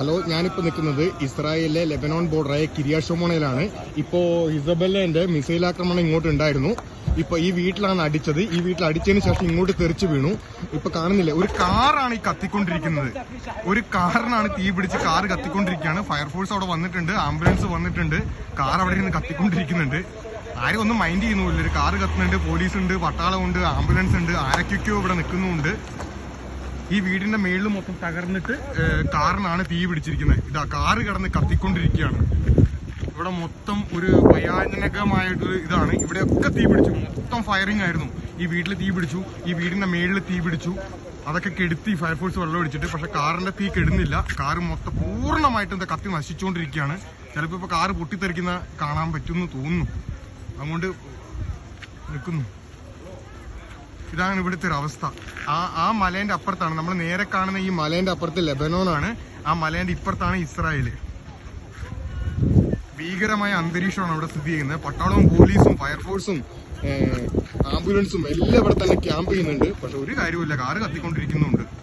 Hello ഞാനിപ്പോൾ നിൽക്കുന്നത് ഇസ്രായേലിലെ ലെബനോൺ ബോർഡറായ കിരിയാഷോമോണയിലാണ്. ഇപ്പോൾ ഇസബെല്ലേന്റെ മിസൈൽ ആക്രമണം ഇങ്ങോട്ട് ഉണ്ടായിരുന്നു ഇപ്പൊ ഈ വീട്ടിലാണ് അടിച്ചത്. ഈ വീട്ടിൽ അടിച്ചതിന് ശേഷം ഇങ്ങോട്ട് തെറിച്ചു വീണു. ഇപ്പൊ കാണുന്നില്ലേ ഒരു കാറാണ് ഈ കത്തിക്കൊണ്ടിരിക്കുന്നത്. ഒരു കാറിനാണ് തീ പിടിച്ച് കാർ കത്തിക്കൊണ്ടിരിക്കുകയാണ്. ഫയർഫോഴ്സ് അവിടെ വന്നിട്ടുണ്ട് ആംബുലൻസ് വന്നിട്ടുണ്ട് കാർ അവിടെ ഇരുന്ന് കത്തിക്കൊണ്ടിരിക്കുന്നുണ്ട്. ആരും ഒന്നും മൈൻഡ് ചെയ്യുന്നില്ല ഒരു കാർ കത്തുന്നുണ്ട് പോലീസ് ഉണ്ട് പട്ടാളമുണ്ട് ആംബുലൻസ് ഉണ്ട് ആരൊക്കെയൊക്കെയോ ഇവിടെ നിൽക്കുന്നുമുണ്ട്. ഈ വീടിന്റെ മേളിൽ മൊത്തം തകർന്നിട്ട് കാറിനാണ് തീ പിടിച്ചിരിക്കുന്നത് ഇതാ കാറ് കിടന്ന് കത്തിക്കൊണ്ടിരിക്കുകയാണ്. ഇവിടെ മൊത്തം ഒരു ഭയാനകമായിട്ടൊരു ഇതാണ്. ഇവിടെയൊക്കെ തീ പിടിച്ചു. മൊത്തം ഫയറിംഗ് ആയിരുന്നു. ഈ വീട്ടിൽ തീ പിടിച്ചു. ഈ വീടിന്റെ മേളിൽ തീ പിടിച്ചു. അതൊക്കെ കെടുത്തി ഫയർഫോഴ്സ് വെള്ളം ഒഴിച്ചിട്ട് പക്ഷെ കാറിന്റെ തീ കെടുന്നില്ല. കാറ് മൊത്തം പൂർണമായിട്ട് എന്താ കത്തി നശിച്ചുകൊണ്ടിരിക്കുകയാണ്. ചിലപ്പോൾ ഇപ്പൊ കാറ് പൊട്ടിത്തെറിക്കുന്ന കാണാൻ പറ്റുമെന്ന് തോന്നുന്നു. അതുകൊണ്ട് നിൽക്കുന്നു. ഇതാണ് ഇവിടുത്തെ ഒരു അവസ്ഥ. ആ ആ മലേന്റെ അപ്പുറത്താണ്. നമ്മൾ നേരെ കാണുന്ന ഈ മലേന്റെ അപ്പുറത്ത് ലെബനോനാണ്. ആ മലേന്റെ ഇപ്പുറത്താണ് ഇസ്രായേൽ. ഭീകരമായ അന്തരീക്ഷമാണ് അവിടെ സ്ഥിതി ചെയ്യുന്നത്. പട്ടാളവും പോലീസും ഫയർഫോഴ്സും ആംബുലൻസും എല്ലാം ഇവിടെ തന്നെ ക്യാമ്പ് ചെയ്യുന്നുണ്ട്. പക്ഷെ ഒരു കാര്യമില്ല കാറ് കത്തിക്കൊണ്ടിരിക്കുന്നുണ്ട്.